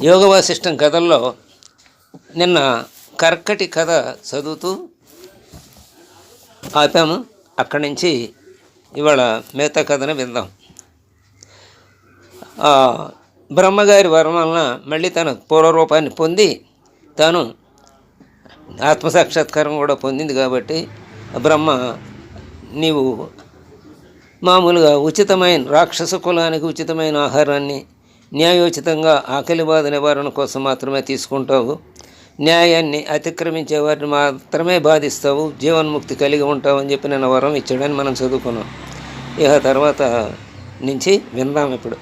యోగ వాసిష్టం కథల్లో నిన్న కర్కటి కథ చదువుతూ ఆపాము. అక్కడి నుంచి ఇవాళ మిగతా కథను విందాం. బ్రహ్మగారి వరం వలన మళ్ళీ తన పూర్వరూపాన్ని పొంది తాను ఆత్మసాక్షాత్కారం కూడా పొందింది కాబట్టి బ్రహ్మ నీవు మామూలుగా ఉచితమైన రాక్షస కులానికి ఉచితమైన ఆహారాన్ని న్యాయోచితంగా ఆకలి బాధ నివారణ కోసం మాత్రమే తీసుకుంటావు. న్యాయాన్ని అతిక్రమించే వారిని మాత్రమే బాధిస్తావు. జీవన్ముక్తి కలిగి ఉంటావు అని చెప్పి నేను వరం ఇచ్చాడని మనం చదువుకున్నాం. ఇక తర్వాత నుంచి విందాం ఇప్పుడు.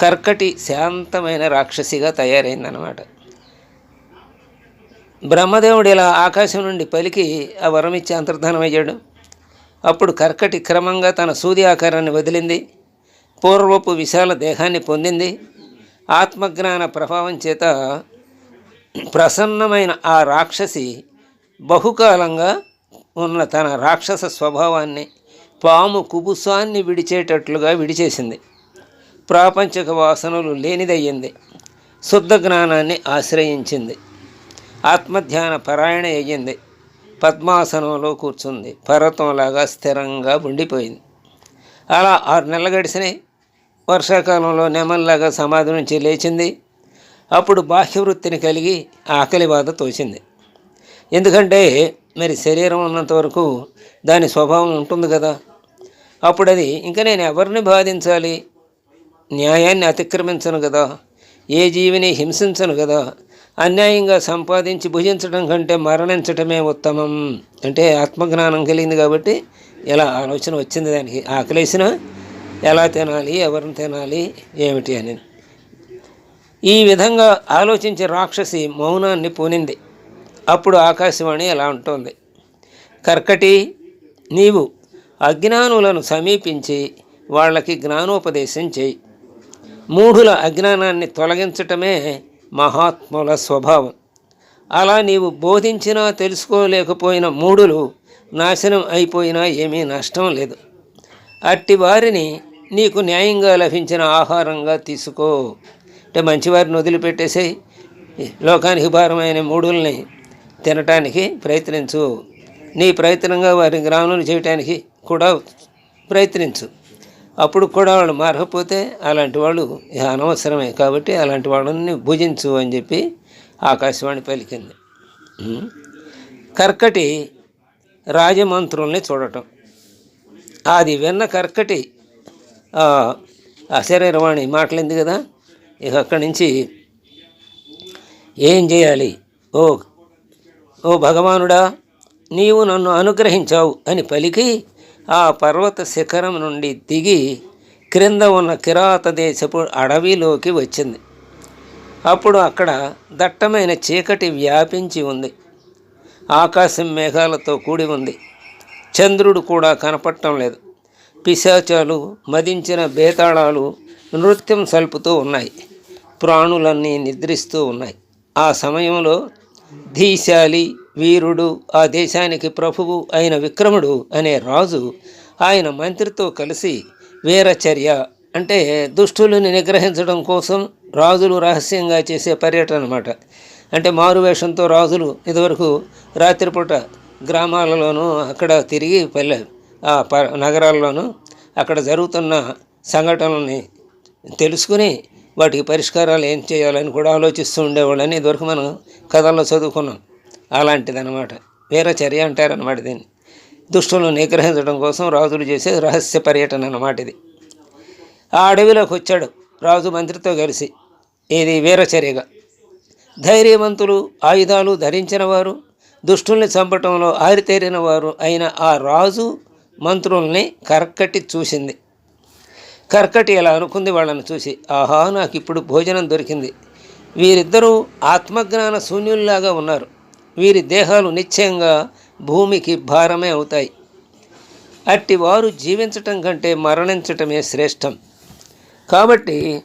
కర్కటి శాంతమైన రాక్షసిగా తయారైందనమాట బ్రహ్మదేవుడు ఇలా ఆకాశం నుండి పలికి ఆ వరం ఇచ్చి అంతర్ధానం అయ్యాడు అప్పుడు కర్కటి క్రమంగా తన సూది ఆకారాన్ని వదిలింది. పూర్వపు విశాల దేహాన్ని పొందింది. ఆత్మజ్ఞాన ప్రభావం చేత ప్రసన్నమైన ఆ రాక్షసి బహుకాలంగా ఉన్న తన రాక్షస స్వభావాన్ని పాము కుబుసాన్ని విడిచేటట్లుగా విడిచేసింది. ప్రాపంచిక వాసనలు లేనిదయ్యింది. శుద్ధ జ్ఞానాన్ని ఆశ్రయించింది. ఆత్మధ్యాన పరాయణ అయ్యింది. పద్మాసనంలో కూర్చుంది. పర్వతంలాగా స్థిరంగా ఉండిపోయింది. అలా ఆరు నెలలు గడిచినాయి. వర్షాకాలంలో నెమల్లాగా సమాధి నుంచి లేచింది. అప్పుడు బాహ్యవృత్తిని కలిగి ఆకలి బాధ తోచింది. ఎందుకంటే మరి శరీరం ఉన్నంత వరకు దాని స్వభావం ఉంటుంది కదా. అప్పుడు అది ఇంకా నేను ఎవరిని బాధించాలి? న్యాయాన్ని అతిక్రమించను కదా. ఏ జీవిని హింసించను కదా. అన్యాయంగా సంపాదించి భుజించడం కంటే మరణించటమే ఉత్తమం. అంటే ఆత్మజ్ఞానం కలిగింది కాబట్టి ఇలా ఆలోచన వచ్చింది దానికి. ఆకలేసినా ఎలా తినాలి ఎవరిని తినాలి ఏమిటి అని. ఈ విధంగా ఆలోచించే రాక్షసి మౌనాన్ని పూనింది. అప్పుడు ఆకాశవాణి ఎలా ఉంటుంది కర్కటి నీవు అజ్ఞానులను సమీపించి వాళ్ళకి జ్ఞానోపదేశం చేయి. మూఢుల అజ్ఞానాన్ని తొలగించటమే మహాత్ముల స్వభావం. అలా నీవు బోధించినా తెలుసుకోలేకపోయిన మూఢులు నాశనం అయిపోయినా ఏమీ నష్టం లేదు. అట్టి వారిని నీకు న్యాయంగా లభించిన ఆహారంగా తీసుకో. అంటే మంచివారిని వదిలిపెట్టేసి లోకానికి భారమైన మూడుల్ని తినటానికి ప్రయత్నించు. నీ ప్రయత్నంగా వారి గ్రామం చేయటానికి కూడా ప్రయత్నించు. అప్పుడు కూడా వాళ్ళు మారకపోతే అలాంటి వాళ్ళు అనవసరమే కాబట్టి అలాంటి వాళ్ళని భుజించు అని చెప్పి ఆకాశవాణి పలికింది. కర్కటి రాజమంత్రుల్ని చూడటం. అది విన్న కర్కటి ఆ, శరీరవాణి మాటలింది కదా? ఇక అక్కడి నుంచి ఏం చేయాలి? ఓ ఓ భగవానుడా నీవు నన్ను అనుగ్రహించావు అని పలికి ఆ పర్వత శిఖరం నుండి దిగి క్రింద ఉన్న కిరాత దేశపు అడవిలోకి వచ్చింది. అప్పుడు అక్కడ దట్టమైన చీకటి వ్యాపించి ఉంది. ఆకాశం మేఘాలతో కూడి ఉంది. చంద్రుడు కూడా కనపడటం లేదు. పిశాచాలు మదించిన బేతాళాలు నృత్యం సల్పుతూ ఉన్నాయి. ప్రాణులన్నీ నిద్రిస్తూ ఉన్నాయి. ఆ సమయంలో ధీశాలి వీరుడు ఆ దేశానికి ప్రభువు అయిన విక్రముడు అనే రాజు ఆయన మంత్రితో కలిసి వీరచర్య అంటే దుష్టులను నిగ్రహించడం కోసం రాజులు రహస్యంగా చేసే పర్యటన అనమాట అంటే మారువేషంతో రాజులు ఇదివరకు రాత్రిపూట గ్రామాలలోనూ అక్కడ తిరిగి పల్లె ఆ ప నగరాల్లోనూ అక్కడ జరుగుతున్న సంఘటనల్ని తెలుసుకుని వాటికి పరిష్కారాలు ఏం చేయాలని కూడా ఆలోచిస్తూ ఉండేవాళ్ళని ఇదివరకు మనం కథల్లో చదువుకున్నాం. అలాంటిదన్నమాట. వేరే చర్య అంటారనమాట దీన్ని. దుష్టులను నిగ్రహించడం కోసం రాజులు చేసే రహస్య పర్యటన అన్నమాట ఇది. ఆ అడవిలోకి వచ్చాడు రాజు మంత్రితో కలిసి. ఇది వీరచర్యగా ధైర్యవంతులు ఆయుధాలు ధరించిన వారు దుష్టుల్ని చంపటంలో ఆరితేరిన వారు అయిన ఆ రాజు మంత్రుల్ని కర్కటి చూసింది. కర్కటి ఇలా అనుకుంది వాళ్ళని చూసి ఆహా నాకు ఇప్పుడు భోజనం దొరికింది. వీరిద్దరూ ఆత్మజ్ఞాన శూన్యుల్లాగా ఉన్నారు. వీరి దేహాలు నిశ్చయంగా భూమికి భారమే అవుతాయి. అట్టి వారు జీవించటం కంటే మరణించటమే శ్రేష్టం. కాబట్టి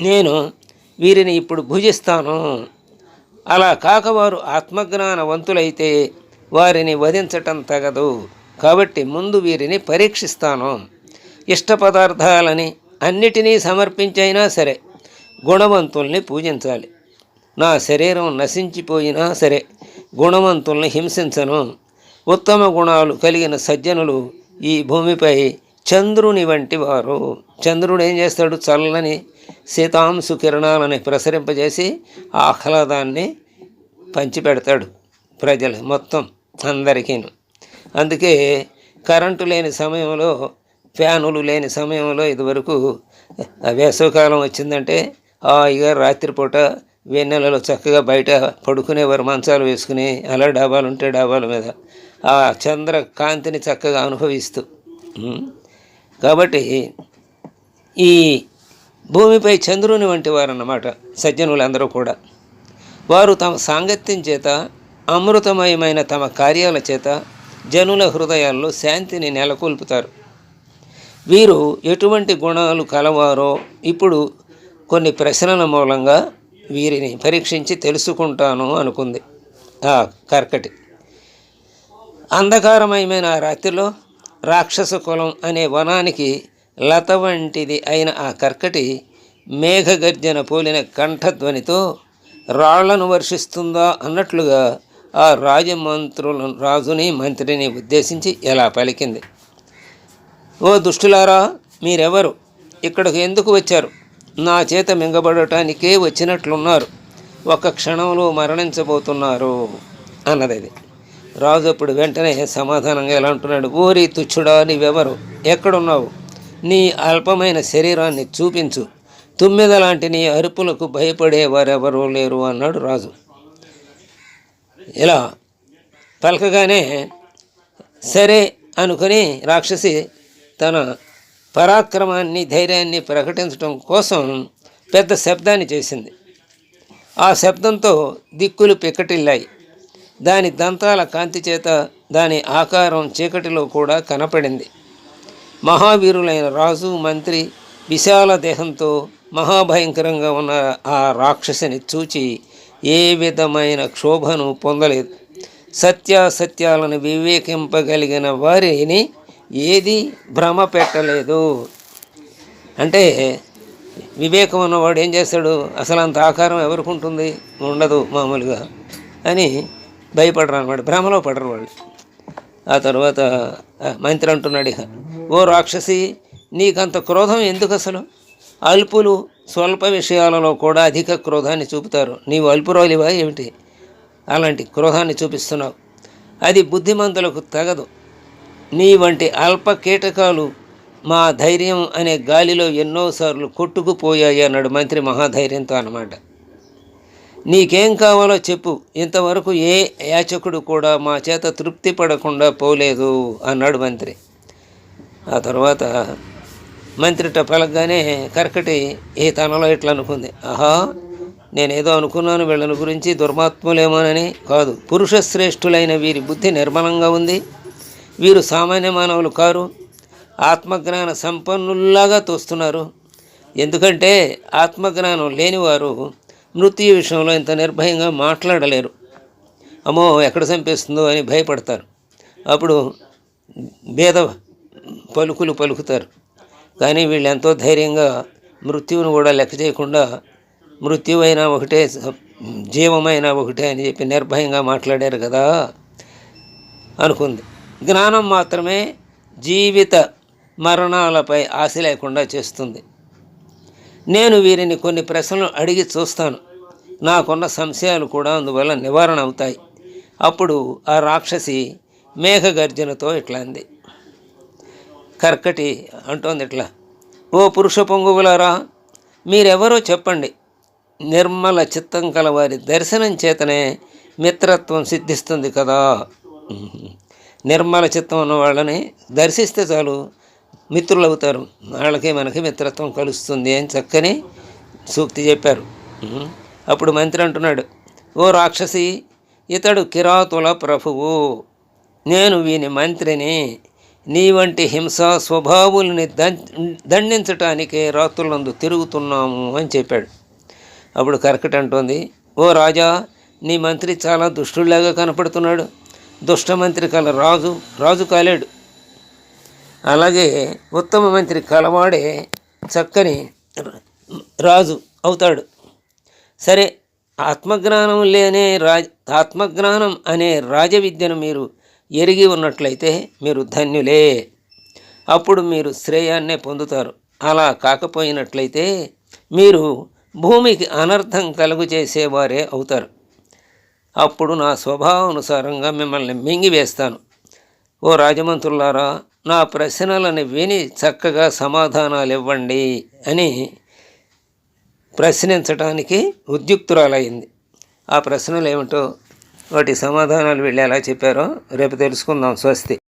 నేను వీరిని ఇప్పుడు భుజిస్తాను. అలా కాక వారు ఆత్మజ్ఞానవంతులైతే వారిని వధించటం తగదు. కాబట్టి ముందు వీరిని పరీక్షిస్తాను. ఇష్ట పదార్థాలని అన్నిటినీ సమర్పించైనా సరే గుణవంతుల్ని పూజించాలి. నా శరీరం నశించిపోయినా సరే గుణవంతుల్ని హింసించను. ఉత్తమ గుణాలు కలిగిన సజ్జనులు ఈ భూమిపై చంద్రుని వంటి వారు. చంద్రుడు ఏం చేస్తాడు? చల్లని శీతాంశు కిరణాలని ప్రసరింపజేసి ఆహ్లాదాన్ని పంచిపెడతాడు. ప్రజలు మొత్తం అందరికీ అందుకే కరెంటు లేని సమయంలో ఫ్యానులు లేని సమయంలో ఇదివరకు వేసవికాలం వచ్చిందంటే హాయిగా రాత్రిపూట వెన్నెలలో చక్కగా బయట పడుకునేవారు మంచాలు వేసుకుని అలా డాబాలు ఉంటే డాబాల మీద ఆ చంద్ర కాంతిని చక్కగా అనుభవిస్తూ కాబట్టి ఈ భూమిపై చంద్రుని వంటి వారన్నమాట సజ్జనులందరూ కూడా. వారు తమ సాంగత్యం చేత అమృతమయమైన తమ కార్యాల చేత జనుల హృదయాల్లో శాంతిని నెలకొల్పుతారు. వీరు ఎటువంటి గుణాలు కలవారో ఇప్పుడు కొన్ని ప్రశ్నల మూలంగా వీరిని పరీక్షించి తెలుసుకుంటాను అనుకుంది ఆ కర్కటి. అంధకారమయమైన ఆ రాత్రిలో రాక్షస కులం అనే వనానికి లత వంటిది అయిన ఆ కర్కటి మేఘగర్జన పోలిన కంఠధ్వనితో రాళ్ళను వర్షిస్తుందా అన్నట్లుగా ఆ రాజమంత్రులను రాజుని మంత్రిని ఉద్దేశించి ఎలా పలికింది? ఓ దుష్టులారా మీరెవరు? ఇక్కడికి ఎందుకు వచ్చారు? నా చేత మింగబడటానికే వచ్చినట్లున్నారు. ఒక క్షణంలో మరణించబోతున్నారు అన్నది అది రాజు అప్పుడు వెంటనే సమాధానంగా ఎలా అంటున్నాడు? ఓరి తుచ్చుడా నీవెవరు? ఎక్కడున్నావు? నీ అల్పమైన శరీరాన్ని చూపించు. తుమ్మెద లాంటి నీ అరుపులకు భయపడే వారెవరూ లేరు అన్నాడు రాజు. ఇలా పలకగానే సరే అనుకుని రాక్షసి తన పరాక్రమాన్ని ధైర్యాన్ని ప్రకటించడం కోసం పెద్ద శబ్దాన్ని చేసింది. ఆ శబ్దంతో దిక్కులు పిక్కటిల్లాయి. దాని దంతాల కాంతి చేత దాని ఆకారం చీకటిలో కూడా కనపడింది. మహావీరులైన రాజు మంత్రి విశాల దేహంతో మహాభయంకరంగా ఉన్న ఆ రాక్షసిని చూచి ఏ విధమైన క్షోభను పొందలేదు. సత్యాసత్యాలను వివేకింపగలిగిన వారిని ఏది భ్రమ పెట్టలేదు. అంటే వివేకం ఉన్నవాడు ఏం చేస్తాడు? అసలు అంత ఆకారం ఎవరికి ఉంటుంది? ఉండదు మామూలుగా అని భయపడరు అనమాట భ్రమలో పడరు వాళ్ళు ఆ తర్వాత మంత్రి అంటున్నాడు ఇక ఓ రాక్షసి నీకంత క్రోధం ఎందుకు అసలు? అల్పులు స్వల్ప విషయాలలో కూడా అధిక క్రోధాన్ని చూపుతారు. నీవు అల్పురోలివా ఏమిటి? అలాంటి క్రోధాన్ని చూపిస్తున్నావు. అది బుద్ధిమంతులకు తగదు. నీ వంటి అల్ప కీటకాలు మా ధైర్యం అనే గాలిలో ఎన్నోసార్లు కొట్టుకుపోయాయి అన్నాడు మంత్రి మహాధైర్యంతో అన్నమాట. నీకేం కావాలో చెప్పు. ఇంతవరకు ఏ యాచకుడు కూడా మా చేత తృప్తి పడకుండా పోలేదు అన్నాడు మంత్రి. ఆ తర్వాత మంత్రిట పలకగానే కరకటి ఈ తనలో ఇట్లా అనుకుంది? ఆహా నేనేదో అనుకున్నాను వీళ్ళని గురించి దుర్మాత్ములేమోనని. కాదు పురుష శ్రేష్ఠులైన వీరి బుద్ధి నిర్మలంగా ఉంది. వీరు సామాన్య మానవులు కారు. ఆత్మజ్ఞాన సంపన్నుల్లాగా తోస్తున్నారు. ఎందుకంటే ఆత్మజ్ఞానం లేనివారు మృత్యు విషయంలో ఇంత నిర్భయంగా మాట్లాడలేరు. అమ్మో ఎక్కడ చంపేస్తుందో అని భయపడతారు. అప్పుడు భేద పలుకులు పలుకుతారు. కానీ వీళ్ళు ఎంతో ధైర్యంగా మృత్యువును కూడా లెక్క చేయకుండా మృత్యువైనా ఒకటే జీవమైనా ఒకటే అని చెప్పి నిర్భయంగా మాట్లాడారు కదా అనుకుంది. జ్ఞానం మాత్రమే జీవిత మరణాలపై ఆశ లేకుండా చేస్తుంది. నేను వీరిని కొన్ని ప్రశ్నలు అడిగి చూస్తాను. నాకున్న సంశయాలు కూడా అందువల్ల నివారణ అవుతాయి. అప్పుడు ఆ రాక్షసి మేఘగర్జనతో ఇట్లా అంది కర్కటి అంటోంది ఇట్లా. ఓ పురుష పొంగువులారా మీరెవరో చెప్పండి. నిర్మల చిత్తం కలవారి దర్శనం చేతనే మిత్రత్వం సిద్ధిస్తుంది కదా. నిర్మల చిత్తం ఉన్న వాళ్ళని దర్శిస్తే చాలు మిత్రులు అవుతారు వాళ్ళకి మనకి మిత్రత్వం కలుస్తుంది అని చక్కని సూక్తి చెప్పారు. అప్పుడు మంత్రి అంటున్నాడు ఓ రాక్షసి ఇతడు కిరాతుల ప్రభువు. నేను వీని మంత్రిని నీ వంటి హింసా స్వభావుల్ని దండించటానికే రాత్రులందు తిరుగుతున్నాము అని చెప్పాడు. అప్పుడు కర్కట అంటోంది ఓ రాజా నీ మంత్రి చాలా దుష్టుడిలాగా కనపడుతున్నాడు. దుష్ట మంత్రి కల రాజు రాజు కాలేడు. అలాగే ఉత్తమ మంత్రి కలవాడే చక్కని రాజు అవుతాడు. సరే ఆత్మజ్ఞానం లేనే రాజ ఆత్మజ్ఞానం అనే రాజవిద్యను మీరు ఎరిగి ఉన్నట్లయితే మీరు ధన్యులే. అప్పుడు మీరు శ్రేయాన్నే పొందుతారు. అలా కాకపోయినట్లయితే మీరు భూమికి అనర్థం కలుగు చేసేవారే అవుతారు. అప్పుడు నా స్వభావానుసారంగా మిమ్మల్ని మింగివేస్తాను ఓ రాజమంత్రులారా నా ప్రశ్నలను విని చక్కగా సమాధానాలు ఇవ్వండి అని ప్రశ్నించడానికి ఉద్యుక్తురాలయ్యింది ఆ ప్రశ్నలు ఏమిటో వాటి సమాధానాలు వీళ్ళు ఎలా చెప్పారో రేపు తెలుసుకుందాం. స్వస్తి.